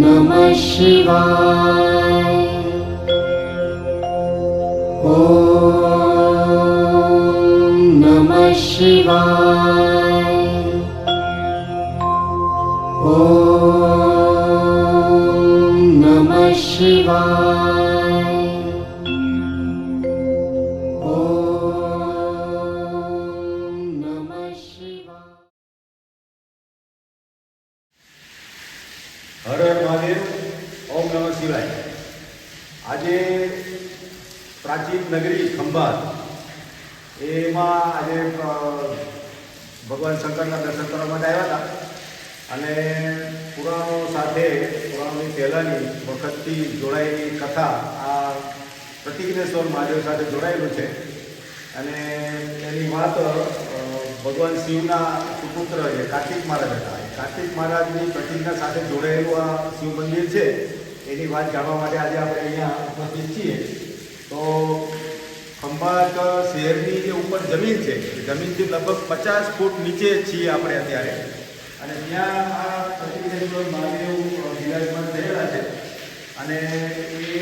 नमः शिवाय। ॐ नमः शिवाय। ॐ नमः शिवाय આજે ભગવાન શંકરના દર્શન કરવા માટે આવ્યા હતા. અને પુરાણો સાથે, પુરાણોની પહેલાંની વખતથી જોડાયેલી કથા આ પ્રતિજ્ઞેશ્વર મહાદેવ સાથે જોડાયેલું છે. અને એની વાત ભગવાન શિવના સુપુત્ર એ કાર્તિક મહારાજ હતા. કાર્તિક મહારાજની પ્રતિજ્ઞા સાથે જોડાયેલું આ શિવ મંદિર છે, એની વાત જાણવા માટે આજે આપણે અહીંયા ઉપસ્થિત છીએ. તો ખંભાત શહેરની ઉપર જમીન છે. જમીનથી લગભગ પચાસ ફૂટ નીચે છીએ આપણે અત્યારે. અને ત્યાં આ પ્રતિજ્ઞેશ્વર મહાદેવ વિરાજમાન થયેલા છે. અને એ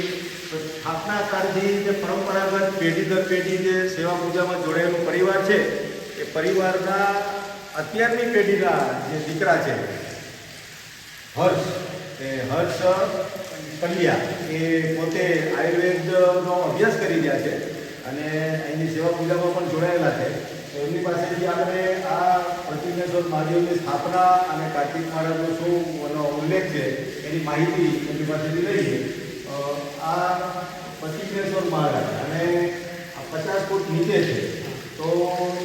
સ્થાપના કાળથી જે પરંપરાગત પેઢી દર પેઢી જે સેવા પૂજામાં જોડાયેલો પરિવાર છે, એ પરિવારના અત્યારની પેઢીના જે દીકરા છે, હર્ષ, એ હર્ષ પલ્યા એ પોતે આયુર્વેદનો અભ્યાસ કરી રહ્યા છે. અને એની સેવા પૂજામાં પણ જોડાયેલા છે. તો એમની પાસેથી આપણે આ પ્રતિજ્ઞેશ્વર મહાદેવની સ્થાપના અને કાર્તિક મહારાજનો શું ઉલ્લેખ છે, એની માહિતી એમની પાસેથી લઈએ. આ પ્રતિજ્ઞેશ્વર મહારાજ અને પચાસ ફૂટ નીચે છે. તો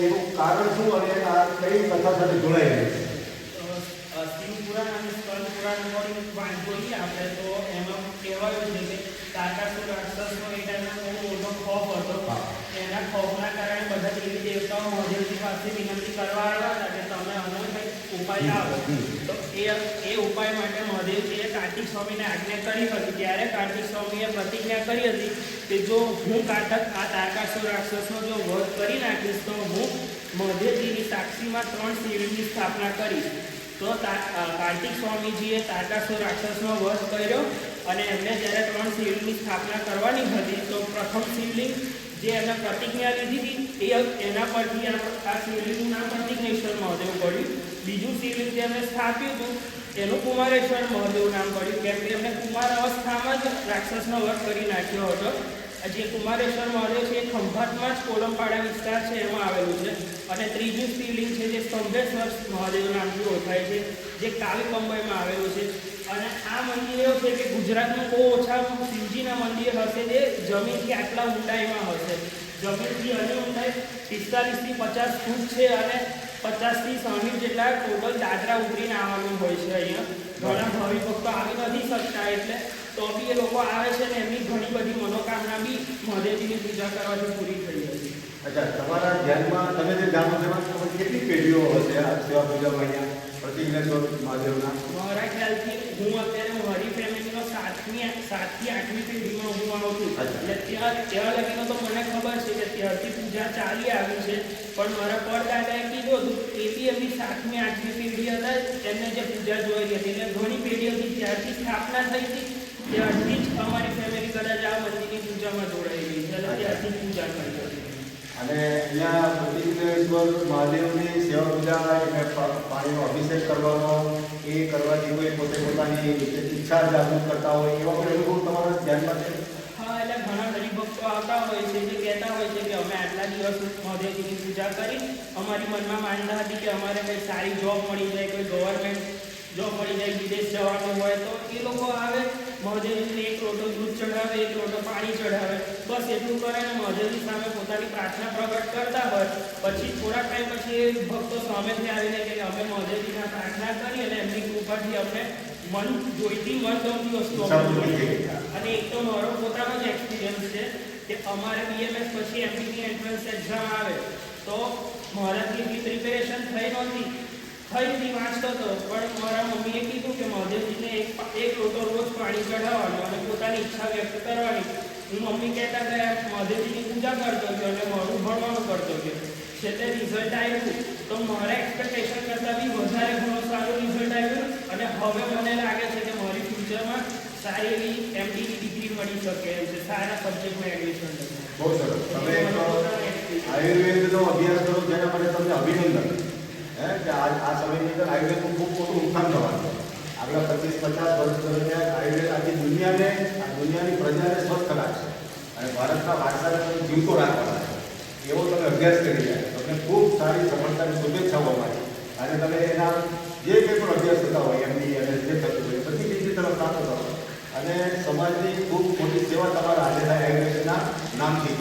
એનું કારણ શું અને આ કઈ કથા સાથે જોડાયેલું છે? શિવ પુરાણ અને સ્કંદ પુરાણ આપણે, તો એમાં કહેવાયું છે કે તારકાસુર રાક્ષસનો એ ટાઈમે બહુ મોટો ખોફ હતો હા. એના ખોફના કારણે બધા દેવી દેવતાઓ મહાદેવજી પાસે વિનંતી કરવા આવ્યા હતા કે તમે આનો કંઈક ઉપાય લાવો. તો એ એ ઉપાય માટે મહાદેવજીએ કાર્તિક સ્વામીને આજ્ઞા કરી હતી. ત્યારે કાર્તિક સ્વામીએ પ્રતિજ્ઞા કરી હતી કે જો હું કાટક આ તારકાસુર રાક્ષસનો જો વધ કરી નાખીશ તો હું મહાદેવજીની સાક્ષીમાં ત્રણ શિવલિંગની સ્થાપના કરીશ. તો કાર્તિક સ્વામીજીએ તારકાસુર રાક્ષસનો વધ કર્યો અને એમને જ્યારે ત્રણ શિવલિંગની સ્થાપના કરવાની હતી તો પ્રથમ શિવલિંગ જે એમને પ્રતિજ્ઞા લીધી હતી, એ એના પરથી આ શિવલિંગનું નામ પ્રતિજ્ઞેશ્વર મહાદેવ પડ્યું. બીજું શિવલિંગ જે એમને સ્થાપ્યું હતું. એનું કુમારેશ્વર મહાદેવ નામ પડ્યું, કેમ કે એમને કુમાર અવસ્થામાં જ રાક્ષસનો વધ કરી નાખ્યો હતો. જે કુમારેશ્વર મહાદેવ છે, એ ખંભાતમાં જ કોલમપાડા વિસ્તાર છે, એમાં આવેલું છે. અને ત્રીજું શિવલિંગ છે, જે સ્તંભેશ્વર મહાદેવ નામથી ઓળખાય છે, જે કાલી કંબઈમાં આવેલું છે. અને આ મંદિર એવું છે કે ગુજરાતનું બહુ ઓછા શિવજીના મંદિર હશે જે જમીનથી આટલા ઊંડાઈમાં હશે. જમીનથી અને ઊંડાઈ પિસ્તાલીસથી પચાસ ફૂટ છે અને પચાસથી સાઠ જેટલા ટોટલ દાદરા ઉતરીને આવવાનું હોય છે અહીંયા. ઘણા ભક્તો આવી નથી શકતા એટલે તો બી એ લોકો આવે છે ને એમની ઘણી બધી મનોકામના બી મહાદેવજીની પૂજા કરવાથી પૂરી થઈ જશે અચ્છા, તમારા ધ્યાનમાં તમે જે જાણો કેટલી પેઢીઓ હશે આ સેવા પૂજામાં અહીંયા પ્રતિજ્ઞેશ્વર મહાદેવના. મારા ખ્યાલથી હું અત્યારે મારી ફેમિલીનો સાતમી સાતથી આઠમી પેઢીમાં હું આવું છું. એટલે ત્યાં ત્યાં લગીનો તો મને ખબર છે કે ત્યારથી પૂજા ચાલી આવી છે. પણ મારા પરદાદાએ કીધું હતું એ બી એમની સાતમી આઠમી પેઢી હતા એમને જે પૂજા જોઈ હતી. એટલે ઘણી પેઢી હતી ત્યારથી સ્થાપના થઈ હતી. ત્યારથી જ અમારી ફેમિલી કદાચ આ મંદિરની પૂજામાં જોડાયેલી છે. અને ત્યારથી પૂજા કરી હતી. અને અહીંયા પ્રતિજ્ઞેશ્વર મહાદેવની સેવા પૂજા પાણીનો અભિષેક કરવાનો, એ કરવા જેવું એ પોતે પોતાની ઈચ્છા જાગૃત કરતા હોય, એવા પણ અનુભવ તમારા ધ્યાનમાં છે? હા, એટલે ઘણા હરિભક્તો આવતા હોય છે જે કહેતા હોય છે કે અમે આટલા દિવસ મહાદેવજીની પૂજા કરી, અમારી મનમાં માનતા હતી કે અમારે કંઈ સારી જોબ મળી જાય, કોઈ ગવર્મેન્ટ જોબ મળી જાય, વિદેશ જવાનું હોય તો એ લોકો આવે મહાદેવજીને એક લોટો દૂધ ચઢાવે એક લોટો પાણી ચઢાવે. બસ એટલું કરે અને મહાજનની સામે પોતાની પ્રાર્થના પ્રગટ કરતા હોય. પછી થોડા ટાઈમ પછી એ ભક્તો સામેથી આવીને કે અમે મહાજનજીના પ્રાર્થના કરી અને એમની કૃપાથી અમને મન જોઈતી મન ગમતી વસ્તુ. અને એક તો મારો પોતાનો જ એક્સપિરિયન્સ છે કે અમારે બીએમએસ પછી એમપીની એન્ટ્રન્સ એક્ઝામ આવે. તો બી પ્રિપેરેશન થઈ નહોતી. હતી વાંચતો હતો પણ મારા મમ્મીએ કીધું કે મહાદેવજીને એક એક લોટો રોજ પાણી ચઢાવવાનું અને પોતાની ઈચ્છા વ્યક્ત કરવાની. હું મમ્મી કહેતા ગયા મહાદેવજીની પૂજા કરતો હતો અને મારું ભણવાનું કરતો ગયો છેલ્લે રિઝલ્ટ આવ્યું. તો મારા એક્સપેક્ટેશન કરતાં બી વધારે ઘણું સારું રિઝલ્ટ આવ્યું અને હવે મને લાગે છે કે મારી ફ્યુચરમાં સારી એવી એમડીની ડિગ્રી મળી શકે એમ છે સારા સબ્જેક્ટમાં એડમિશન બહુ સરસ. તમે આયુર્વેદનો અભ્યાસ કરો જેના માટે તમને અભિનંદન. હે, કે આ આ સમયની અંદર આયુર્વેદનું ખૂબ મોટું નુકસાન થવાનું છે. આગલા પચીસ, પચાસ વર્ષ દરમિયાન આયુર્વેદ આખી દુનિયાને, આ દુનિયાની પ્રજાને સ્વસ્થ રાખશે અને ભારતના વારસાને તમે જીવતો રાખવાના છે. એવો તમે અભ્યાસ કરી જાય તમને ખૂબ સારી સફળતાની શુભેચ્છાઓ માટે અને તમે એના જે કંઈ પણ અભ્યાસ થતા હોય એમની અને જે થતું હોય, બધી ડિગ્રી તરફ પ્રાપ્ત કરો અને સમાજની ખૂબ મોટી સેવા તમારા આજે થાય આયુર્વેદના નામથી.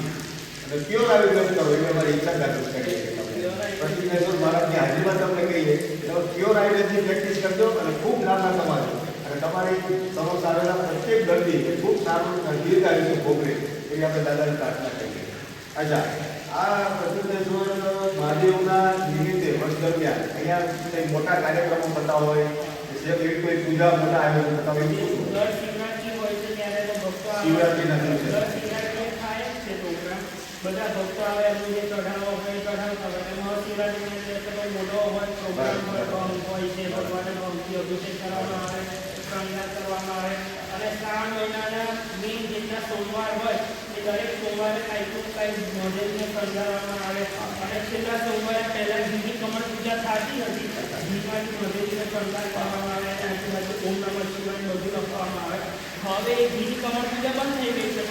અને પ્યોર આયુર્વેદ કરો એવી અમારી ઈચ્છા જાગૃત કરીએ છીએ. તમને. પ્રતિજ્ઞેશ્વર મહારાજની હાજરીમાં તમને કહીએ તો પ્યોર આયુર્વેદની પ્રેક્ટિસ કરજો અને ખૂબ લાંબા કમાજો અને તમારી સમક્ષ આવેલા પ્રત્યેક દર્દી ખૂબ સારું દીર્ઘ આયુષ્ય ભોગવે એવી આપણે દાદાની પ્રાર્થના કરીએ અચ્છા આ પ્રતિજ્ઞેશ્વર મહાદેવના નિમિત્તે વર્ષ દરમિયાન અહીંયા કંઈ મોટા કાર્યક્રમો થતા હોય જે એવી કોઈ પૂજા મોટા આયોજન થતા હોય. શિવરાત્રીના દિવસે. દર શિવરાત્રીએ થાય જ છે પ્રોગ્રામ બધા ભક્તો આવે એમનું જે ચઢાવો હોય ચઢાવતા હોય એમાં શિવરાત્રી એટલે તો મોટો હોય પ્રોગ્રામ હોય ભંગ હોય છે ભગવાનને ભંગથી અભિષેક કરવામાં આવે શણગાર કરવામાં આવે. અને શ્રાવણ મહિનાના મેઇન જેટલા સોમવાર હોય એ દરેક સોમવારે કાંઈક કાંઈક મોડેલને શણગારવામાં આવે. અને છેલ્લા સોમવારે પહેલા ઘીની કમળ પૂજા થતી હતી ઘીમાંથી મહાદેવને શણગાર કરવામાં આવે અને આજુબાજુ ઓમ નમઃ શિવાય બધું લખવામાં આવે. હવે ઘીની કમળ પૂજા બંધ થઈ ગઈ છે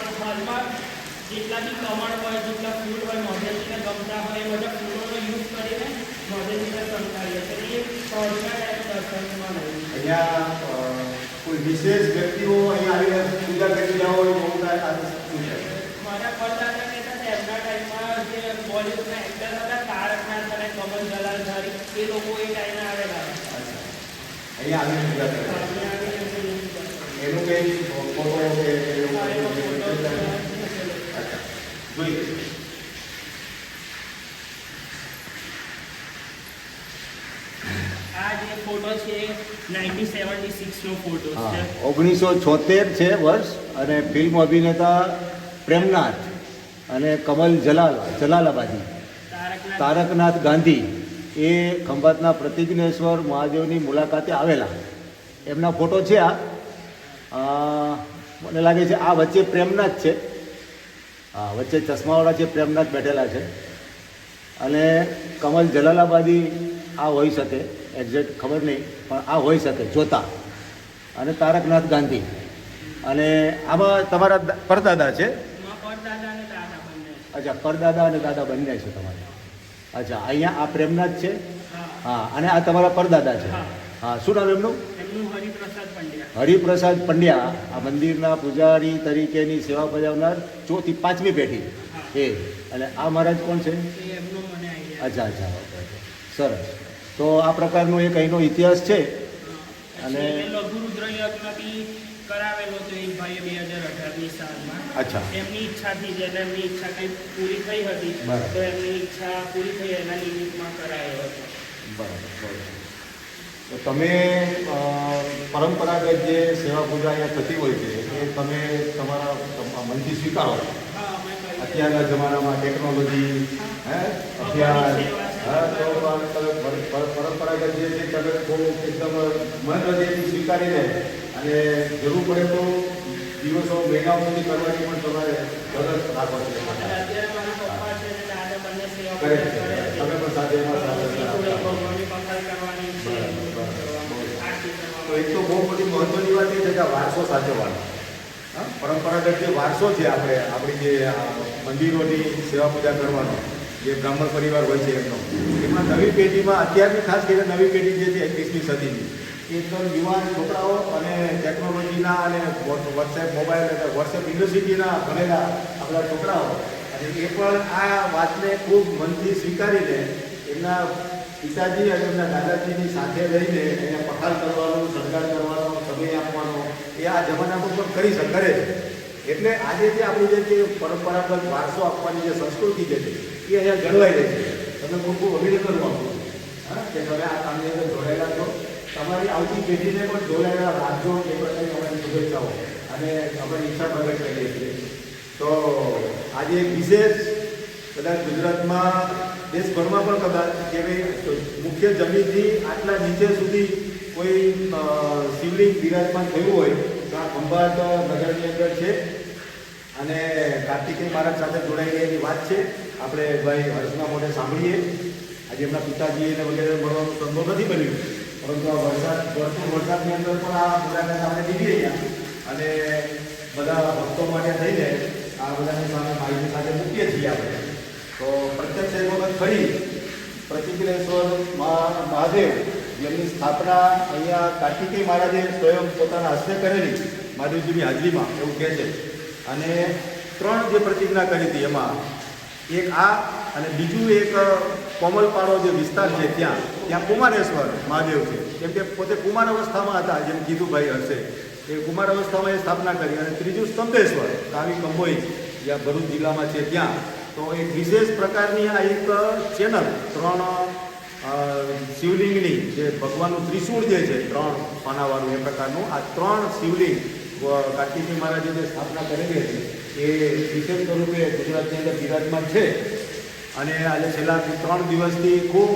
જેટલા બી કમળ હોય જેટલા ફૂલ હોય મહાદેવજીને ગમતા હોય એ બધા ફૂલોનો યુઝ કરીને મહાદેવજીને શણગારીએ છીએ એ ટાઈપ દર્શનમાં લઈએ અહીંયા કોઈ વિશેષ વ્યક્તિઓ અહીંયા આવીને પૂજા કરી રહ્યા હોય છે? મારા પરદાદા કહેતા હતા એમના ટાઈમમાં જે બોલિવૂડના એક્ટર હતા તારકનાથ અને કમલ જલાલધારી એ લોકો એ ટાઈમે આવેલા. અહીંયા આવીને પૂજા કરે એનું કંઈ ફોટો કે એવું આ એનો કંઈ ફોટો અચ્છા. છે. જોઈએ આ જે ફોટો છે નાઇન્ટી સેવન્ટી ફોટો છે. ઓગણીસો છોતેર છે વર્ષ અને ફિલ્મ અભિનેતા પ્રેમનાથ અને કમલ જલાલ જલાલાબાદી. તારકનાથ. ગાંધી એ ખંભાતના પ્રતિજ્ઞેશ્વર મહાદેવની મુલાકાતે આવેલા. એમના ફોટો છે આ. મને લાગે છે આ વચ્ચે પ્રેમનાથ છે. હા વચ્ચે ચશ્માવાળા છે પ્રેમનાથ બેઠેલા છે. અને કમલ જલાલાબાદી આ હોઈ શકે એક્ઝેક્ટ ખબર નહીં પણ આ હોઈ શકે જોતા. અને તારકનાથ ગાંધી. અને આમાં તમારા પરદાદા છે. અચ્છા પરદાદા અને દાદા બંને છે તમારે. અચ્છા અહીંયા આ પ્રેમનાથ છે? હા. અને આ તમારા પરદાદા છે. હા. શું નામ એમનું? હરિપ્રસાદ પંડ્યા. હરિપ્રસાદ પંડ્યા આ મંદિરના પૂજારી તરીકેની સેવા બજાવનાર ચોથી પાંચમી પેઢી. એ અને આ મહારાજ કોણ છે? એ અચ્છા અચ્છા સરસ. તો આ પ્રકારનો એક અહીંનો ઇતિહાસ છે. અને- કરાવેલો હતો એક ભાઈએ બે હજાર અઢારની સાલમાં. અચ્છા. એમની ઈચ્છાથી જ એમની ઈચ્છા કંઈ પૂરી થઈ હતી તો એમની ઈચ્છા પૂરી થઈ એના નિમિત્તમાં કરાયો હતો. બરાબર બરાબર. તો તમે પરંપરાગત જે સેવા પૂજા અહીંયા થતી હોય છે એ તમે તમારા તમ- મનથી સ્વીકારો છો. અત્યારના જમાનામાં ટેકનોલોજી હે અભ્યાસ હા તો પરંપરાગત જે છે તમે બહુ એકદમ મન હૃદયથી સ્વીકારીને અને જરૂર પડે તો દિવસો મહિનાઓ સુધી કરવાની પણ તમારે ફરજ રાખો અને છો અત્યારે મારા પપ્પા છે ને દાદા બંને સેવા કરે પૂજા છે. કરે છે. તમે પણ સાથે એમાં સાથે થોડી આપતા. ભગવાનની પખાલ કરવાની છે બરાબર, બરાબર. આરતી તો એક કરવાની તો બહુ મોટી મહત્વની વાત એ છે કે વારસો સાચવવાનો. પરંપરાગત જે વારસો છે આપણે, આપણી જે મંદિરોની સેવા પૂજા કરવાનો, જે બ્રાહ્મણ પરિવાર હોય છે એમનો, એમાં નવી પેઢીમાં અત્યારની ખાસ કરીને નવી પેઢી જે છે એકવીસમી સદીની એકદમ યુવાન છોકરાઓ અને ટેકનોલોજીના અને વોટ્સએપ મોબાઈલ અને વોટ્સએપ યુનિવર્સિટીના ભણેલા આપણા છોકરાઓ, અને એ પણ આ વાતને ખૂબ મનથી સ્વીકારીને એમના પિતાજી અને એમના દાદાજીની સાથે રહીને એને પખાલ કરવાનો સરકાર કરવાનો સમય આપવાનો એ આ જમાનામાં પણ કરી કરે છે. એટલે આજે જે આપણી જે પરંપરાગત વારસો આપવાની જે સંસ્કૃતિ જે છે એ અહીંયા જળવાઈ રહી છે. તમે ખૂબ ખૂબ અભિનંદન આપું હા, કે તમે આ કામની અંદર જોડાયેલા છો. તમારી આવતી પેઢીને પણ જોડાયેલા રાખજો એ પ્રકારની અમારી શુભેચ્છાઓ અને અમારી ઈચ્છા પ્રગટ કરીએ છીએ. તો આજે વિશેષ કદાચ ગુજરાતમાં, દેશભરમાં પણ કદાચ એવી મુખ્ય જમીનથી આટલા નીચે સુધી કોઈ શિવલિંગ બિરાજમાન થયું હોય, તો આ ખંભાત નગરની અંદર છે. અને કાર્તિકેય મહારાજ સાથે જોડાયેલી એની વાત છે. આપણે ભાઈ હર્ષના મોઢે સાંભળીએ. આજે એમના પિતાજીને વગેરે મળવાનું સંભવ નથી બન્યું. પરંતુ આ વરસાદ, ભરપૂર વરસાદની અંદર પણ આ મુલાકાત આપણે લીધી રહ્યા. અને બધા ભક્તો માટે થઈને આ બધાની સામે માહિતી સાથે મૂકીએ છીએ આપણે. તો પ્રત્યક્ષ એક વખત ફરી પ્રતિક્રિયેશ્વર મહા, મહાદેવ જેમની સ્થાપના અહીંયા કાર્તિકેય મહારાજે સ્વયં પોતાના હસ્તે કરેલી મહાદેવજીની હાજરીમાં, એવું કહે છે. અને ત્રણ જે પ્રતિજ્ઞા કરી હતી એમાં, એક આ અને બીજું એક કોમલપાડો જે વિસ્તાર છે ત્યાં ત્યાં કુમારેશ્વર મહાદેવ છે. કેમ કે પોતે કુમાર અવસ્થામાં હતા, જેમ કીધું ભાઈ હશે. એ કુમાર અવસ્થામાં એ સ્થાપના કરી અને ત્રીજું સ્તંભેશ્વર, કાવી કંબોઈ જ્યાં ભરૂચ જિલ્લામાં છે ત્યાં. તો એક વિશેષ પ્રકારની આ એક ચેનલ, ત્રણ શિવલિંગની જે ભગવાનનું ત્રિશૂળ જે છે, ત્રણ પાનાવાળું એ પ્રકારનું, આ ત્રણ શિવલિંગ કાર્તિકજી મહારાજે જે સ્થાપના કરેલી હતી, એ વિશેષ સ્વરૂપે ગુજરાતની અંદર બિરાજમાન છે. અને આજે છેલ્લા ત્રણ દિવસથી ખૂબ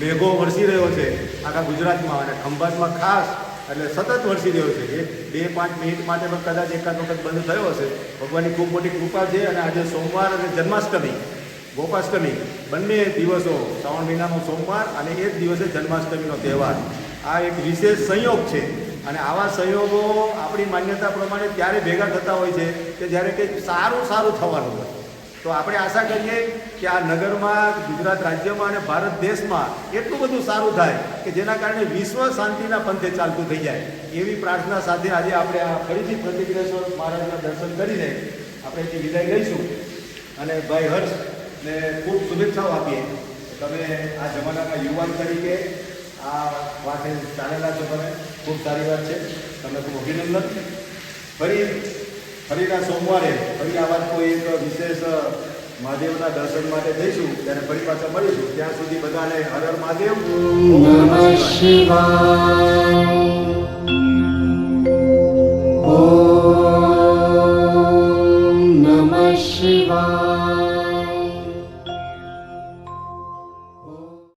મેઘો વરસી રહ્યો છે આખા ગુજરાતમાં અને ખંભાતમાં ખાસ, એટલે સતત વરસી રહ્યો છે એક બે પાંચ મિનિટ માટે પણ કદાચ એકાદ વખત બંધ થયો હશે. ભગવાનની ખૂબ મોટી કૃપા છે અને આજે સોમવાર અને જન્માષ્ટમી ગોપાષ્ટમી. બંને દિવસો, શ્રાવણ મહિનાનો સોમવાર અને એ જ દિવસે જન્માષ્ટમીનો તહેવાર. આ એક વિશેષ સંયોગ છે. અને આવા સંયોગો આપણી માન્યતા પ્રમાણે ત્યારે ભેગા થતા હોય છે કે જ્યારે કંઈક સારું સારું થવાનું હોય. તો આપણે આશા કરીએ કે આ નગરમાં, ગુજરાત રાજ્યમાં અને ભારત દેશમાં એટલું બધું સારું થાય કે જેના કારણે વિશ્વ શાંતિના પંથે ચાલતું થઈ જાય. એવી પ્રાર્થના સાથે આજે આપણે આ ફરીથી પ્રતિક્રેશ્વર મહારાજના દર્શન કરીને આપણે જે વિદાય લઈશું. અને ભાઈ હર્ષ ને ખૂબ શુભેચ્છાઓ આપીએ. તમે આ જમાનાના યુવાન તરીકે આ વાતે ચાલેલા છો તમે. ખૂબ સારી વાત છે. તમને ખૂબ અભિનંદન. ફરી, ફરીના સોમવારે, ફરી વાત કોઈ એક વિશેષ મહાદેવના દર્શન માટે જઈશું, ત્યારે ફરી પાછા મળીશું. ત્યાં સુધી બધાને હર હર મહાદેવ. શિવાય.